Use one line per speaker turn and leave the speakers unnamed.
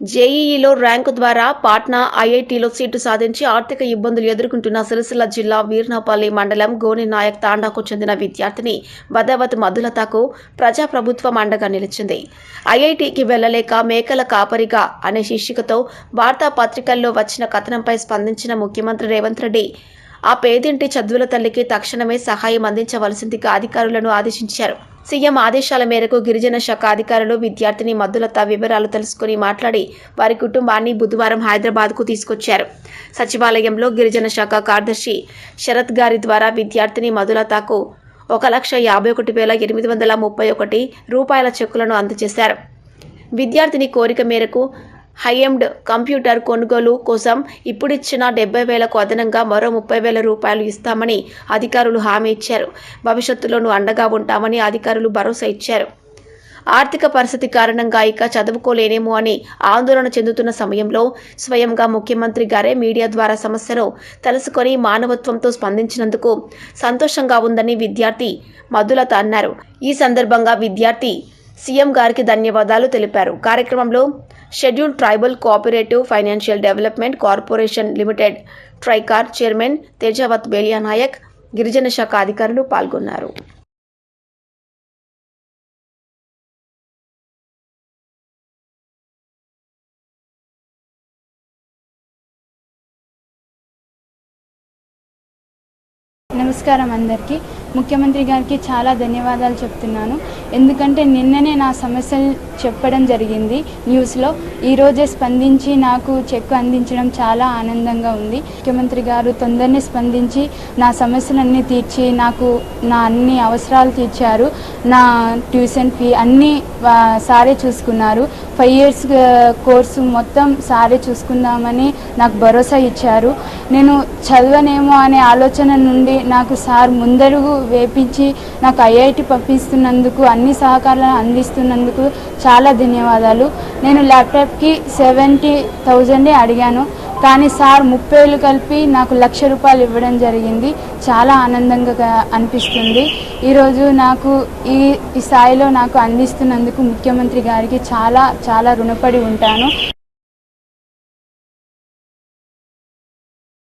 జేఈఈలో rank ద్వారా Patna ఐఐటీలో seat సాధించి ఆర్థిక ఇబ్బందులు ఎదుర్కొంటున్న సిరిసిల్ల జిల్లా వీర్నాపల్లి మండలం గోని నాయక్ తాండాకు చెందిన విద్యార్థిని బదావత్ మధులతకు ప్రజాప్రభుత్వం అండగా నిలిచింది. ఐఐటీకి వెళ్ళలేక మేకల కాపరిగా అనే శీర్షికతో వార్తాపత్రికల్లో వచ్చిన కథనంపై స్పందించిన ముఖ్యమంత్రి రేవంత్ రెడ్డి ఆ పేదింటి చదువుల తల్లికి తక్షణమే సహాయం అందించవలసిందిగా అధికారులను ఆదేశించారు. సీఎం ఆదేశాల మేరకు గిరిజన శాఖ అధికారులు విద్యార్థిని మద్దులత వివరాలు తెలుసుకుని మాట్లాడి వారి కుటుంబాన్ని బుధవారం హైదరాబాద్కు తీసుకొచ్చారు. సచివాలయంలో గిరిజన శాఖ కార్యదర్శి శరత్ గారి ద్వారా విద్యార్థిని మధులతకు ఒక లక్ష యాభై ఒకటి వేల ఎనిమిది వందల ముప్పై ఒకటి రూపాయల చెక్కులను అందజేశారు. విద్యార్థిని కోరిక మేరకు హైఎండ్ కంప్యూటర్ కొనుగోలు కోసం ఇప్పుడిచ్చిన డెబ్బై వేలకు అదనంగా మరో ముప్పై వేల రూపాయలు ఇస్తామని అధికారులు హామీ ఇచ్చారు. భవిష్యత్తులోనూ అండగా ఉంటామని అధికారులు భరోసా ఇచ్చారు. ఆర్థిక పరిస్థితి కారణంగా ఇక చదువుకోలేనేమో అని ఆందోళన చెందుతున్న సమయంలో స్వయంగా ముఖ్యమంత్రి గారే మీడియా ద్వారా సమస్యను తెలుసుకొని మానవత్వంతో స్పందించినందుకు సంతోషంగా ఉందని విద్యార్థి మధులత అన్నారు. ఈ సందర్భంగా విద్యార్థి సీఎం గారికి ధన్యవాదాలు తెలిపారు. కార్యక్రమంలో schedule tribal cooperative financial development corporation limited Tricor chairman Tejavath Beliya Naik గిరిజన శాఖ అధికారులు పాల్గొన్నారు.
నమస్కారం అందరికీ. ముఖ్యమంత్రి గారికి చాలా ధన్యవాదాలు చెప్తున్నాను. ఎందుకంటే నిన్ననే నా సమస్యలు చెప్పడం జరిగింది న్యూస్లో. ఈరోజే స్పందించి నాకు చెక్కు అందించడం చాలా ఆనందంగా ఉంది. ముఖ్యమంత్రి గారు తొందరనే స్పందించి నా సమస్యలన్నీ తీర్చి నాకు నా అన్ని అవసరాలు తీర్చారు. నా ట్యూషన్ ఫీ అన్నీ సారే చూసుకున్నారు. ఫైవ్ ఇయర్స్ కోర్సు మొత్తం సారే చూసుకుందామని నాకు భరోసా ఇచ్చారు. నేను చదవనేమో అనే ఆలోచన నుండి నాకు సార్ ముందరుగు వేపించి నాకు ఐఐటి పంపిస్తున్నందుకు అన్ని సహకారాలను అందిస్తున్నందుకు చాలా ధన్యవాదాలు. నేను ల్యాప్టాప్కి సెవెంటీ థౌజండే అడిగాను కానీ సార్ ముప్పై వేలు కలిపి నాకు లక్ష రూపాయలు ఇవ్వడం జరిగింది. చాలా ఆనందంగా అనిపిస్తుంది. ఈరోజు నాకు ఈ ఈ స్థాయిలో నాకు అందిస్తున్నందుకు ముఖ్యమంత్రి గారికి చాలా చాలా రుణపడి ఉంటాను.